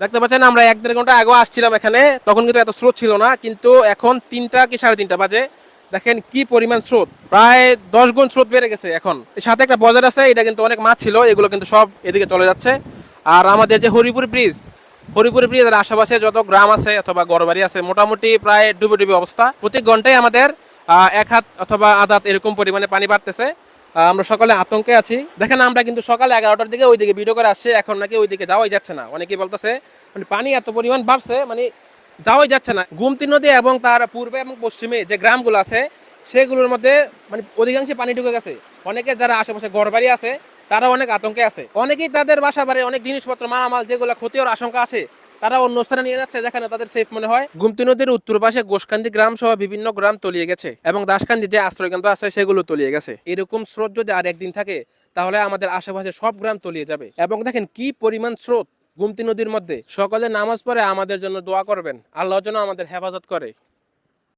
দেখতে পাচ্ছেন, আমরা এক দেড় ঘণ্টা আগেও আসছিলাম এখানে, তখন কিন্তু এত স্রোত ছিল না, কিন্তু এখন তিনটা কি সাড়ে তিনটা বাজে। দেখেন কি পরিমাণ স্রোত, প্রায় দশ গুণ স্রোত বেড়ে গেছে এখন। এর সাথে একটা বাজার আছে, এটা কিন্তু অনেক মাছ ছিল, এগুলো কিন্তু সব এদিকে চলে যাচ্ছে। আর আমাদের যে হরিপুর ব্রিজ হরিপুর ব্রিজ ব্রিজের আশেপাশে যত গ্রাম আছে অথবা গড়বাড়ি আছে, মোটামুটি প্রায় ডুবে ডুবে অবস্থা। প্রতি ঘন্টায় আমাদের এক হাত অথবা আধ হাত এরকম পরিমাণে পানি বাড়তেছে। আমরা সকালে আতঙ্কে আছি। দেখেন, আমরা কিন্তু সকালে এগারোটার দিকে ওইদিকে ভিডিও করে আসছি, এখন নাকি ওইদিকে যাওয়াই যাচ্ছে না। অনেকেই বলতেছে মানে পানি এত পরিমাণ বাড়ছে মানে যাওয়াই যাচ্ছে না। গুমতি নদী এবং তার পূর্বে এবং পশ্চিমে যে গ্রামগুলো আছে, সেগুলোর মধ্যে মানে অধিকাংশে পানি ঢুকে গেছে। অনেকের যারা আশেপাশে ঘরবাড়ি আছে তারা অনেক আতঙ্কে আছে। অনেকেই তাদের বাসা বাড়ি অনেক জিনিসপত্র, মালামাল যেগুলো ক্ষতি হওয়ার আশঙ্কা আছে তারা অন্য স্থানে নিয়ে যাচ্ছে, যেখানে তাদের সেফ মনে হয়। গুমতি নদীর উত্তর পাশে গোসকান্দি গ্রাম সহ বিভিন্ন গ্রাম তলিয়ে গেছে এবং দাসকান্দি যে আশ্রয় কেন্দ্র আছে, সেগুলো তলিয়ে গেছে। এরকম স্রোত যদি আর একদিন থাকে, তাহলে আমাদের আশেপাশে সব গ্রাম তলিয়ে যাবে। এবং দেখেন কি পরিমাণ স্রোত গুমতি নদীর মধ্যে। সকলে নামাজ পড়ে আমাদের জন্য দোয়া করবেন। আল্লাহ যেন আমাদের হেফাজত করে।